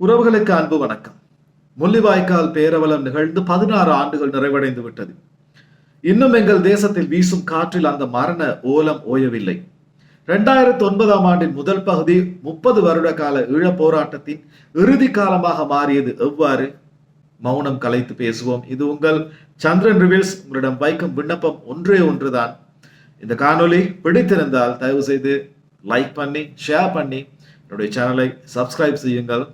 உறவுகளுக்கு அன்பு வணக்கம். முள்ளிவாய்க்கால் பேரவலம் நிகழ்ந்து பதினாறு ஆண்டுகள் நிறைவடைந்து விட்டது. இன்னும் எங்கள் தேசத்தில் வீசும் காற்றில் அந்த மரண ஓலம் ஓயவில்லை. இரண்டாயிரத்தி ஒன்பதாம் ஆண்டின் முதல் பகுதி முப்பது வருட கால ஈழப் போராட்டத்தின் இறுதி காலமாக மாறியது. எவ்வாறு? மௌனம் கலைத்து பேசுவோம். இது உங்கள் சந்திரன் ரிவில்ஸ். உங்களிடம் வைக்கும் விண்ணப்பம் ஒன்றே ஒன்றுதான். இந்த காணொளி பிடித்திருந்தால் தயவு செய்து லைக் பண்ணி ஷேர் பண்ணி என்னுடைய சேனலை சப்ஸ்கிரைப் செய்யுங்கள்.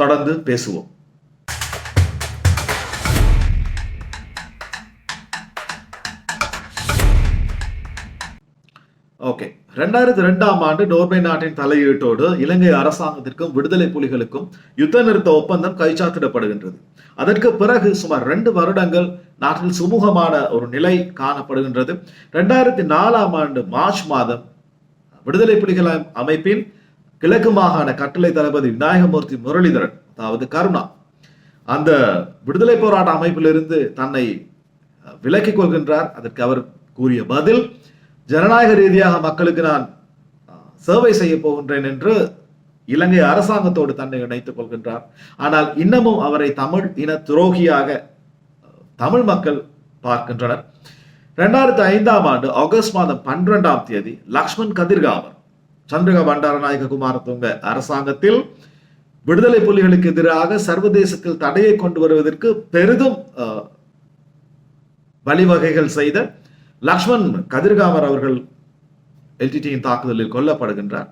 தொடர்ந்து பேசுவோம். ஓகே. ரெண்டாயிரத்தி ரெண்டாம் ஆண்டு நோர்வே நாட்டின் தலையீட்டோடு இலங்கை அரசாங்கத்திற்கும் விடுதலை புலிகளுக்கும் யுத்த நிறுத்த ஒப்பந்தம் கைச்சாத்திடப்படுகின்றது. அதற்கு பிறகு சுமார் ரெண்டு வருடங்கள் நாட்டில் சுமூகமான ஒரு நிலை காணப்படுகின்றது. ரெண்டாயிரத்தி நாலாம் ஆண்டு மார்ச் மாதம் விடுதலை புலிகள் அமைப்பின் கிழக்கு மாகாண கட்டளை தளபதி விநாயகமூர்த்தி முரளிதரன் அதாவது கருணா அந்த விடுதலை போராட்ட அமைப்பிலிருந்து தன்னை விலக்கிக் கொள்கின்றார். அதற்கு அவர் கூறிய பதில் ஜனநாயக ரீதியாக மக்களுக்கு நான் சேவை செய்ய போகின்றேன் என்று இலங்கை அரசாங்கத்தோடு தன்னை இணைத்துக் கொள்கின்றார். ஆனால் இன்னமும் அவரை தமிழ் இன துரோகியாக தமிழ் மக்கள் பார்க்கின்றனர். இரண்டாயிரத்தி ஐந்தாம் ஆண்டு ஆகஸ்ட் மாதம் பன்னிரெண்டாம் தேதி லக்ஷ்மண் கதிர்காமர் சந்திரக பண்டாரநாயக குமாரதுங்க அரசாங்கத்தில் விடுதலை புலிகளுக்கு எதிராக சர்வதேசத்தில் தடையை கொண்டு வருவதற்கு பெரிதும் வழிவகைகள் செய்த லக்ஷ்மண் கதிர்காமர் அவர்கள் எல்டிடியின் தாக்குதலில் கொல்லப்படுகின்றார்.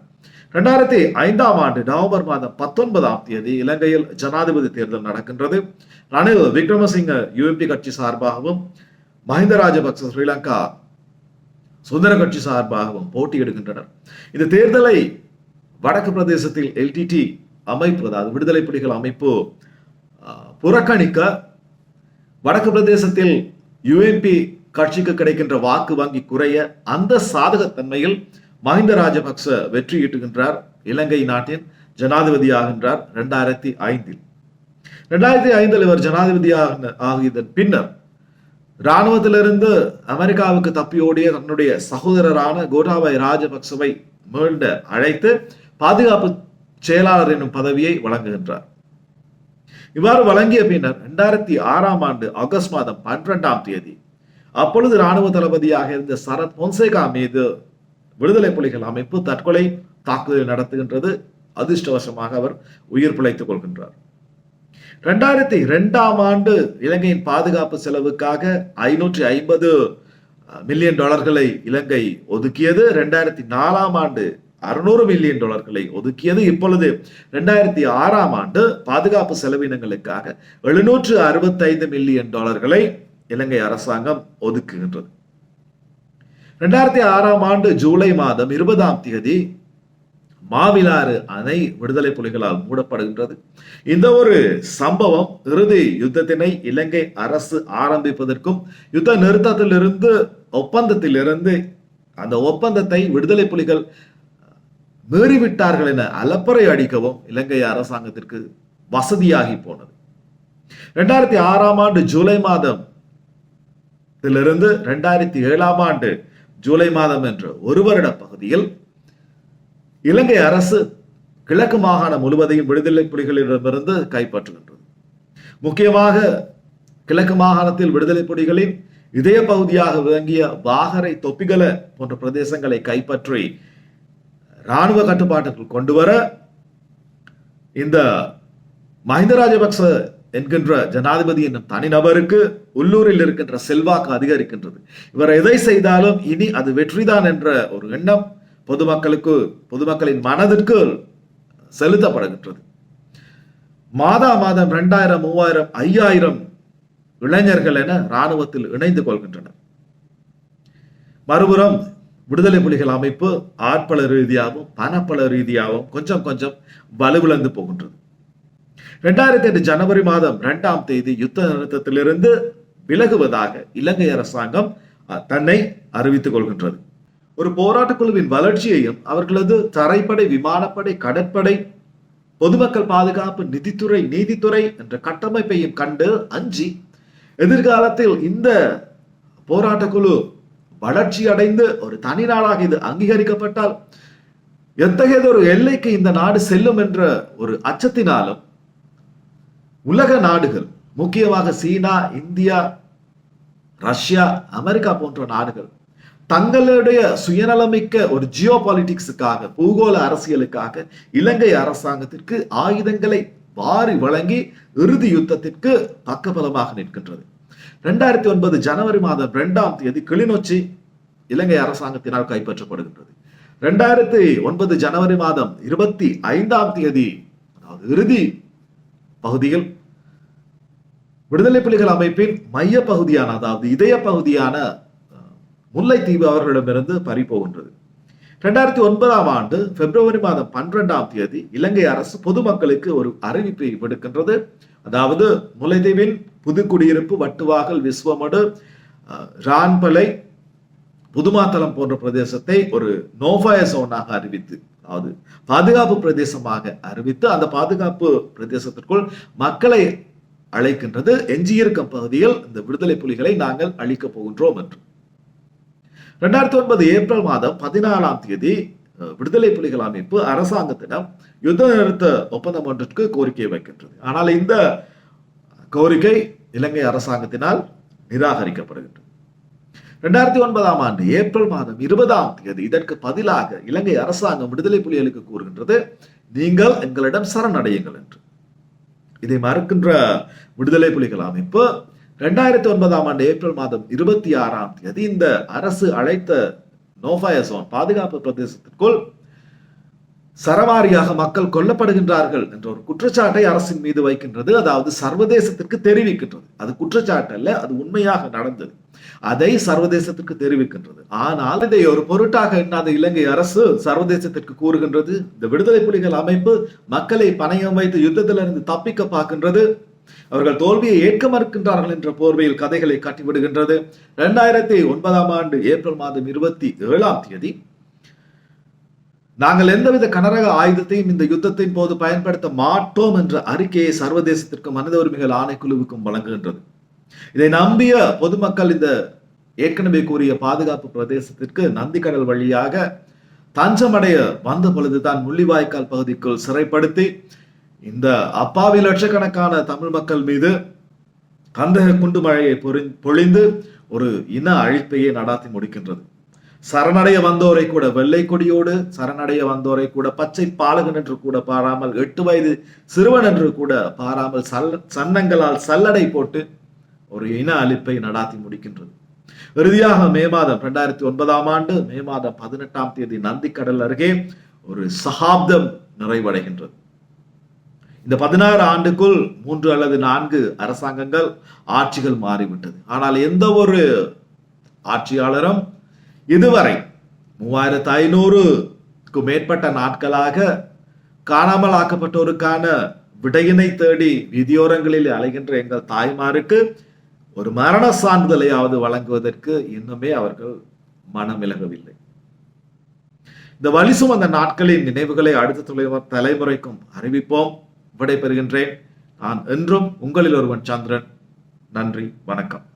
இரண்டாயிரத்தி ஐந்தாம் ஆண்டு நவம்பர் மாதம் பத்தொன்பதாம் தேதி இலங்கையில் ஜனாதிபதி தேர்தல் நடக்கின்றது. ரணில் விக்ரமசிங்க யூஎம்பி கட்சி சார்பாகவும் மஹிந்த ராஜபக்ச ஸ்ரீலங்கா சுதந்திர கட்சி சார்பாகவும் போட்டியிடுகின்றனர் இந்த தேர்தலை வடக்கு பிரதேசத்தில் எல்டிடி அமைப்பு அதாவது விடுதலை புலிகள் அமைப்பு புறக்கணிக்க வடக்கு பிரதேசத்தில் யுஎன்பி கட்சிக்கு கிடைக்கின்ற வாக்கு வங்கி குறைய அந்த சாதகத்தன்மையில் மஹிந்த ராஜபக்ச வெற்றியீட்டுகின்றார் இலங்கை நாட்டின் ஜனாதிபதி ஆகின்றார் இரண்டாயிரத்தி ஐந்தில். இரண்டாயிரத்தி ஐந்தில் இவர் ஜனாதிபதி ஆகியதன் பின்னர் இராணுவத்திலிருந்து அமெரிக்காவுக்கு தப்பியோடிய தன்னுடைய சகோதரரான கோட்டாபாய் ராஜபக்சவை மீண்ட அழைத்து பாதுகாப்பு செயலாளர் என்னும் பதவியை வழங்குகின்றார். இவ்வாறு வழங்கிய பின்னர் இரண்டாயிரத்தி ஆறாம் ஆண்டு ஆகஸ்ட் மாதம் பன்னிரெண்டாம் தேதி அப்பொழுது ராணுவ தளபதியாக இருந்த சரத் பொன்சேகா மீது விடுதலை புலிகள் அமைப்பு தற்கொலை தாக்குதல் நடத்துகின்றது. அதிர்ஷ்டவசமாக அவர் உயிர் பிழைத்துக் கொள்கின்றார். ரெண்டாயிரத்தி ரெண்டாம் ஆண்டு இலங்கையின் பாதுகாப்பு செலவுக்காக ஐநூற்றி ஐம்பது மில்லியன் டாலர்களை இலங்கை ஒதுக்கியது. ரெண்டாயிரத்தி நாலாம் ஆண்டு அறுநூறு மில்லியன் டாலர்களை ஒதுக்கியது. இப்பொழுது ரெண்டாயிரத்தி ஆறாம் ஆண்டு பாதுகாப்பு செலவினங்களுக்காக எழுநூற்று அறுபத்தைந்து மில்லியன் டாலர்களை இலங்கை அரசாங்கம் ஒதுக்குகின்றது. ரெண்டாயிரத்தி ஆறாம் ஆண்டு ஜூலை மாதம் இருபதாம் தேதி மாவிலாறு அணை விடுதலை புலிகளால் மூடப்படுகின்றது. இந்த ஒரு சம்பவம் இறுதி யுத்தத்தினை இலங்கை அரசு ஆரம்பிப்பதற்கும் யுத்த நிறுத்தத்திலிருந்து ஒப்பந்தத்திலிருந்து அந்த ஒப்பந்தத்தை விடுதலை புலிகள் மீறிவிட்டார்கள் என அலப்பறை அடிக்கவும் இலங்கை அரசாங்கத்திற்கு வசதியாகி போனது. இரண்டாயிரத்தி ஆறாம் ஆண்டு ஜூலை மாதம் இருந்து இரண்டாயிரத்தி ஏழாம் ஆண்டு ஜூலை மாதம் என்ற ஒரு வருட பகுதியில் இலங்கை அரசு கிழக்கு மாகாணம் முழுவதையும் விடுதலை புலிகளிடமிருந்து கைப்பற்றுகின்றது முக்கியமாக கிழக்கு மாகாணத்தில் விடுதலை புலிகளின் இதய பகுதியாக விளங்கிய வாகரை தொப்பிகல போன்ற பிரதேசங்களை கைப்பற்றி இராணுவ கட்டுப்பாட்டுக்குள் கொண்டு வர இந்த மஹிந்த ராஜபக்ச என்கின்ற ஜனாதிபதி என்னும் தனிநபருக்கு உள்ளூரில் இருக்கின்ற செல்வாக்கு அதிகரிக்கின்றது. இவர் எதை செய்தாலும் இனி அது வெற்றிதான் என்ற ஒரு எண்ணம் பொதுமக்களுக்கு பொதுமக்களின் மனதிற்கு செலுத்தப்படுகின்றது. மாதா மாதம் இரண்டாயிரம் மூவாயிரம் ஐயாயிரம் இளைஞர்கள் என இராணுவத்தில் இணைந்து கொள்கின்றனர். மறுபுறம் விடுதலை புலிகள் அமைப்பு ஆட்பல ரீதியாகவும் பணப்பல ரீதியாகவும் கொஞ்சம் கொஞ்சம் வலுவிழந்து போகின்றது. இரண்டாயிரத்தி எட்டு ஜனவரி மாதம் இரண்டாம் தேதி யுத்த நிறுத்தத்திலிருந்து விலகுவதாக இலங்கை அரசாங்கம் தன்னை அறிவித்துக் கொள்கின்றது. ஒரு போராட்டக் குழுவின் வளர்ச்சியையும் அவர்களது தரைப்படை விமானப்படை கடற்படை பொதுமக்கள் பாதுகாப்பு நிதித்துறை நீதித்துறை என்ற கட்டமைப்பையும் கண்டு அஞ்சி எதிர்காலத்தில் இந்த போராட்டக் குழு வளர்ச்சி அடைந்து ஒரு தனி நாடாக இது அங்கீகரிக்கப்பட்டால் எத்தகையதொரு எல்லைக்கு இந்த நாடு செல்லும் என்ற ஒரு அச்சத்தினாலும் உலக நாடுகள் முக்கியமாக சீனா இந்தியா ரஷ்யா அமெரிக்கா போன்ற நாடுகள் தங்களுடைய சுயநலமிக்க ஒரு ஜியோ பாலிட்டிக்ஸுக்காக பூகோள அரசியலுக்காக இலங்கை அரசாங்கத்திற்கு ஆயுதங்களை வாரி வழங்கி இறுதி யுத்தத்திற்கு பக்கபலமாக நிற்கின்றது. ரெண்டாயிரத்தி ஒன்பது ஜனவரி மாதம் இரண்டாம் தேதி கிளிநொச்சி இலங்கை அரசாங்கத்தினால் கைப்பற்றப்படுகின்றது. ரெண்டாயிரத்தி ஒன்பது ஜனவரி மாதம் இருபத்தி ஐந்தாம் தேதி அதாவது இறுதி பகுதியில் விடுதலை புலிகள் அமைப்பின் மைய பகுதியான அதாவது இதய பகுதியான முல்லைத்தீவு அவர்களிடமிருந்து பறிபோகின்றது. இரண்டாயிரத்தி ஒன்பதாம் ஆண்டு பிப்ரவரி மாதம் பன்னிரெண்டாம் தேதி இலங்கை அரசு பொதுமக்களுக்கு ஒரு அறிவிப்பை விடுக்கின்றது. அதாவது முல்லைத்தீவின் புதுக்குடியிருப்பு வட்டுவாகல் விஸ்வமடு ரான்பலை புதுமாத்தலம் போன்ற பிரதேசத்தை ஒரு நோஃபய சோனாக அறிவித்து அதாவது பாதுகாப்பு பிரதேசமாக அறிவித்து அந்த பாதுகாப்பு பிரதேசத்திற்குள் மக்களை அழைக்கின்றது. எஞ்சியிருக்கும் பகுதியில் இந்த விடுதலை புலிகளை நாங்கள் அழிக்கப் போகின்றோம் என்று. ரெண்டாயிரத்தி ஒன்பது ஏப்ரல் மாதம் பதினாலாம் தேதி விடுதலை புலிகள் அமைப்பு அரசாங்கத்திடம் யுத்த நிறுத்த ஒப்பந்தம் ஒன்றிற்கு கோரிக்கை வைக்கின்றது. ஆனால் இந்த கோரிக்கை இலங்கை அரசாங்கத்தினால் நிராகரிக்கப்படுகின்றது. இரண்டாயிரத்தி ஒன்பதாம் ஆண்டு ஏப்ரல் மாதம் இருபதாம் தேதி இதற்கு பதிலாக இலங்கை அரசாங்கம் விடுதலை புலிகளுக்கு கூறுகின்றது நீங்கள் எங்களிடம் சரணடையுங்கள் என்று. இதை மறுக்கின்ற விடுதலை புலிகள் அமைப்பு ரெண்டாயிரத்தி ஒன்பதாம் ஆண்டு ஏப்ரல் மாதம் இருபத்தி ஆறாம் தேதி இந்த அரசு அழைத்த நோஃபயசோன் பாதுகாப்பு பிரதேசத்திற்குள் சரவாரியாக மக்கள் கொல்லப்படுகின்றார்கள் என்ற ஒரு குற்றச்சாட்டை அரசின் மீது வைக்கின்றது. அதாவது சர்வதேசத்திற்கு தெரிவிக்கின்றது. அது குற்றச்சாட்டு அல்ல அது உண்மையாக நடந்தது. அதை சர்வதேசத்திற்கு தெரிவிக்கின்றது. ஆனால் இதை ஒரு பொருட்டாக எண்ணாத இலங்கை அரசு சர்வதேசத்திற்கு கூறுகின்றது. இந்த விடுதலை புலிகள் அமைப்பு மக்களை பணையம் வைத்து யுத்தத்திலிருந்து தப்பிக்க பார்க்கின்றது. அவர்கள் தோல்வியை ஏற்க மறுக்கின்றார்கள் என்ற போர்வையில் கதைகளை காட்டிவிடுகின்றது. இரண்டாயிரத்தி ஒன்பதாம் ஆண்டு ஏப்ரல் மாதம் இருபத்தி ஏழாம் தேதி நாங்கள் எந்தவித கனரக ஆயுதத்தையும் இந்த யுத்தத்தின் போது பயன்படுத்த மாட்டோம் என்ற அறிக்கையை சர்வதேசத்திற்கும் மனித உரிமைகள் ஆணைக்குழுவுக்கும் வழங்குகின்றது. இதை நம்பிய பொதுமக்கள் இந்த ஏற்கனவே கூறிய பாதுகாப்பு பிரதேசத்திற்கு நந்திக்கடல் வழியாக தஞ்சமடைய வந்த பொழுதுதான் முள்ளிவாய்க்கால் பகுதிக்குள் சிறைப்படுத்தி இந்த அப்பாவி லட்சக்கணக்கான தமிழ் மக்கள் மீது கந்தக குண்டு மழையை பொறி- பொழிந்து ஒரு இன அழிப்பையே நடாத்தி முடிக்கின்றது. சரணடைய வந்தோரை கூட வெள்ளை கொடியோடு சரணடைய வந்தோரை கூட பச்சை பாலகன் என்று கூட பாராமல் எட்டு வயது சிறுவன் என்று கூட பாராமல் சல்ல சன்னங்களால் சல்லடை போட்டு ஒரு இன அழிப்பை நடாத்தி முடிக்கின்றது. இறுதியாக மே மாதம் ரெண்டாயிரத்தி ஒன்பதாம் ஆண்டு மே மாதம் பதினெட்டாம் தேதி நந்திக்கடல் அருகே ஒரு சகாப்தம் நிறைவடைகின்றது. இந்த பதினாறு ஆண்டுக்குள் மூன்று அல்லது நான்கு அரசாங்கங்கள் ஆட்சிகள் மாறிவிட்டது. ஆனால் எந்த ஒரு ஆட்சியாளரும் இதுவரை மூவாயிரத்து ஐநூறுக்கு மேற்பட்ட நாட்களாக காணாமல் ஆக்கப்பட்டோருக்கான விடையினை தேடி விதியோரங்களில் அலைகின்ற எங்கள் தாய்மாருக்கு ஒரு மரண சான்றிதழையாவது வழங்குவதற்கு இன்னுமே அவர்கள் மனமிலகவில்லை இந்த வலிசும் அந்த நாட்களின் நினைவுகளை அடுத்த தலைமுறைக்கும் அறிவிப்போம். விடைபெறுகின்றேன். நான் என்றும் உங்களில் ஒருவன் சந்திரன். நன்றி வணக்கம்.